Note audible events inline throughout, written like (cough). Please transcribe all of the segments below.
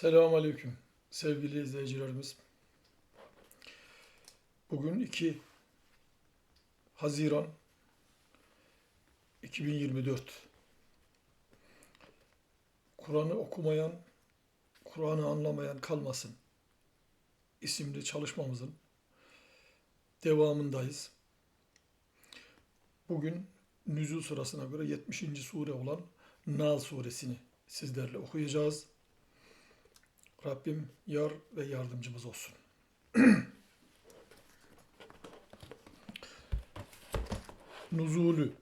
Selamun Aleyküm sevgili izleyicilerimiz. Bugün 2 Haziran 2024. Kur'an'ı okumayan, Kur'an'ı anlamayan kalmasın isimli çalışmamızın devamındayız. Bugün nüzul sırasına göre 70. sure olan Nal suresini sizlerle okuyacağız. Rabbim yar ve yardımcımız olsun. (clears throat) Nuzulü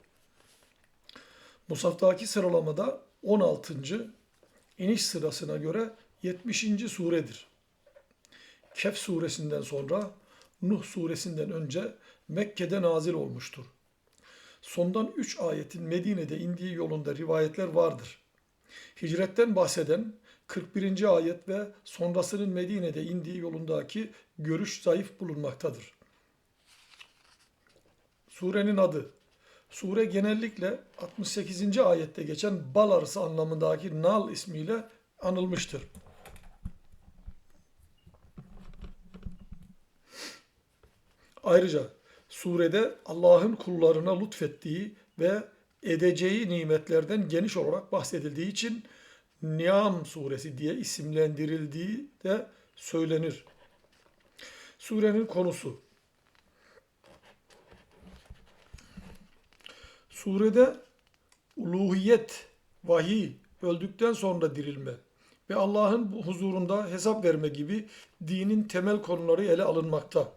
Musaftaki sıralamada 16. iniş sırasına göre 70. suredir. Kehf suresinden sonra Nuh suresinden önce Mekke'de nazil olmuştur. Sondan 3 ayetin Medine'de indiği yolunda rivayetler vardır. Hicretten bahseden 41. ayet ve sonrasının Medine'de indiği yolundaki görüş zayıf bulunmaktadır. Surenin adı Sure genellikle 68. ayette geçen bal arısı anlamındaki Nal ismiyle anılmıştır. Ayrıca surede Allah'ın kullarına lütfettiği ve edeceği nimetlerden geniş olarak bahsedildiği için Niam suresi diye isimlendirildiği de söylenir. Surenin konusu Surede uluhiyet, vahiy, öldükten sonra dirilme ve Allah'ın huzurunda hesap verme gibi dinin temel konuları ele alınmakta.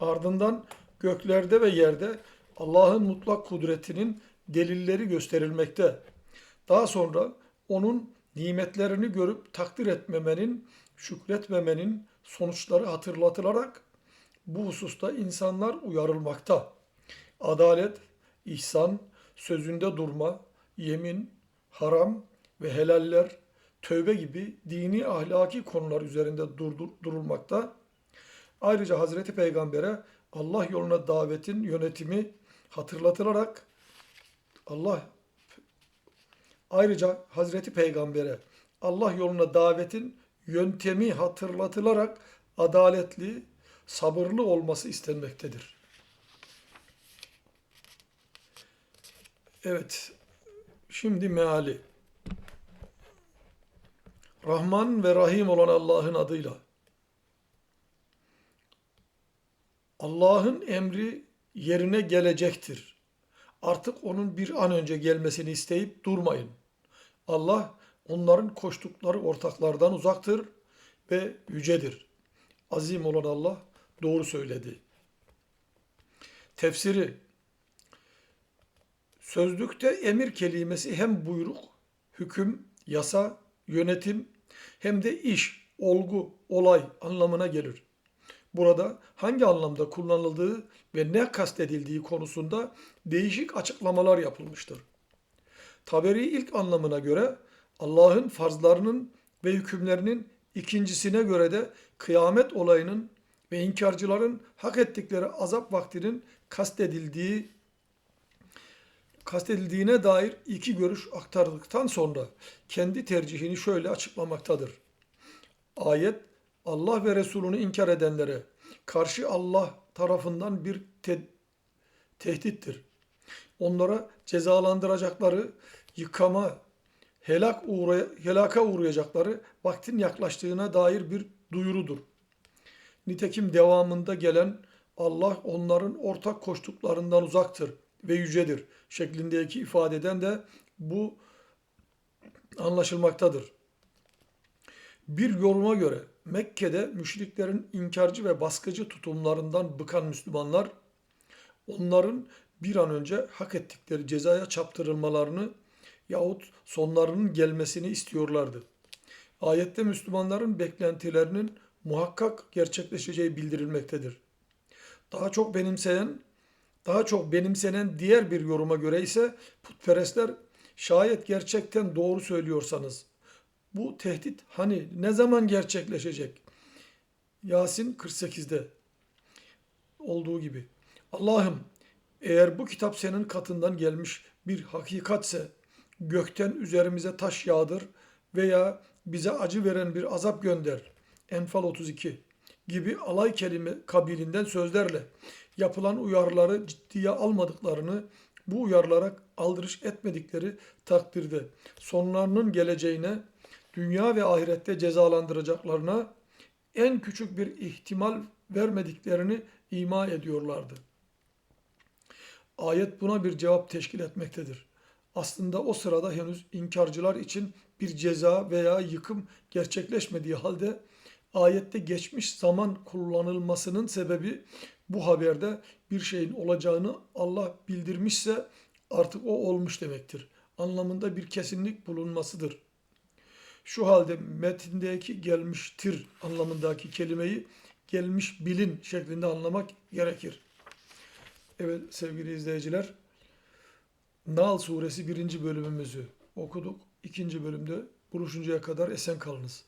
Ardından göklerde ve yerde Allah'ın mutlak kudretinin delilleri gösterilmekte. Daha sonra onun nimetlerini görüp takdir etmemenin, şükretmemenin sonuçları hatırlatılarak bu hususta insanlar uyarılmakta. Adalet, ihsan, sözünde durma, yemin, haram ve helaller, tövbe gibi dini ahlaki konular üzerinde durdur, durulmakta. Ayrıca Hazreti Peygamber'e Allah yoluna davetin yönetimi hatırlatılarak Allah ayrıca Hazreti Peygamber'e Allah yoluna davetin yöntemi hatırlatılarak adaletli, sabırlı olması istenmektedir. Evet, şimdi meali. Rahman ve Rahim olan Allah'ın adıyla. Allah'ın emri yerine gelecektir. Artık onun bir an önce gelmesini isteyip durmayın. Allah onların koştukları ortaklardan uzaktır ve yücedir. Azim olan Allah doğru söyledi. Tefsiri Sözlükte emir kelimesi hem buyruk, hüküm, yasa, yönetim hem de iş, olgu, olay anlamına gelir. Burada hangi anlamda kullanıldığı ve ne kastedildiği konusunda değişik açıklamalar yapılmıştır. Taberi ilk anlamına göre Allah'ın farzlarının ve hükümlerinin ikincisine göre de kıyamet olayının ve inkarcıların hak ettikleri azap vaktinin kastedildiği kastedildiğine dair iki görüş aktardıktan sonra kendi tercihini şöyle açıklamaktadır. Ayet Allah ve Resulünü inkar edenlere karşı Allah tarafından bir te tehdittir. Onlara cezalandıracakları, yıkama, helak uğray helaka uğrayacakları vaktin yaklaştığına dair bir duyurudur. Nitekim devamında gelen Allah onların ortak koştuklarından uzaktır ve yücedir şeklindeki ifadeden de bu anlaşılmaktadır. Bir yoruma göre Mekke'de müşriklerin inkarcı ve baskıcı tutumlarından bıkan Müslümanlar onların bir an önce hak ettikleri cezaya çaptırılmalarını yahut sonlarının gelmesini istiyorlardı. Ayette Müslümanların beklentilerinin muhakkak gerçekleşeceği bildirilmektedir. Daha çok benimseyen, daha çok benimsenen diğer bir yoruma göre ise putperestler şayet gerçekten doğru söylüyorsanız bu tehdit hani ne zaman gerçekleşecek? Yasin 48'de olduğu gibi. Allah'ım eğer bu kitap senin katından gelmiş bir hakikatse gökten üzerimize taş yağdır veya bize acı veren bir azap gönder. Enfal 32 gibi alay kelime kabilinden sözlerle yapılan uyarıları ciddiye almadıklarını, bu uyarılara aldırış etmedikleri takdirde sonlarının geleceğine, dünya ve ahirette cezalandıracaklarına en küçük bir ihtimal vermediklerini ima ediyorlardı. Ayet buna bir cevap teşkil etmektedir. Aslında o sırada henüz inkarcılar için bir ceza veya yıkım gerçekleşmediği halde ayette geçmiş zaman kullanılmasının sebebi bu haberde bir şeyin olacağını Allah bildirmişse artık o olmuş demektir. Anlamında bir kesinlik bulunmasıdır. Şu halde metindeki gelmiştir anlamındaki kelimeyi gelmiş bilin şeklinde anlamak gerekir. Evet sevgili izleyiciler, Nal suresi birinci bölümümüzü okuduk. İkinci bölümde buluşuncaya kadar esen kalınız.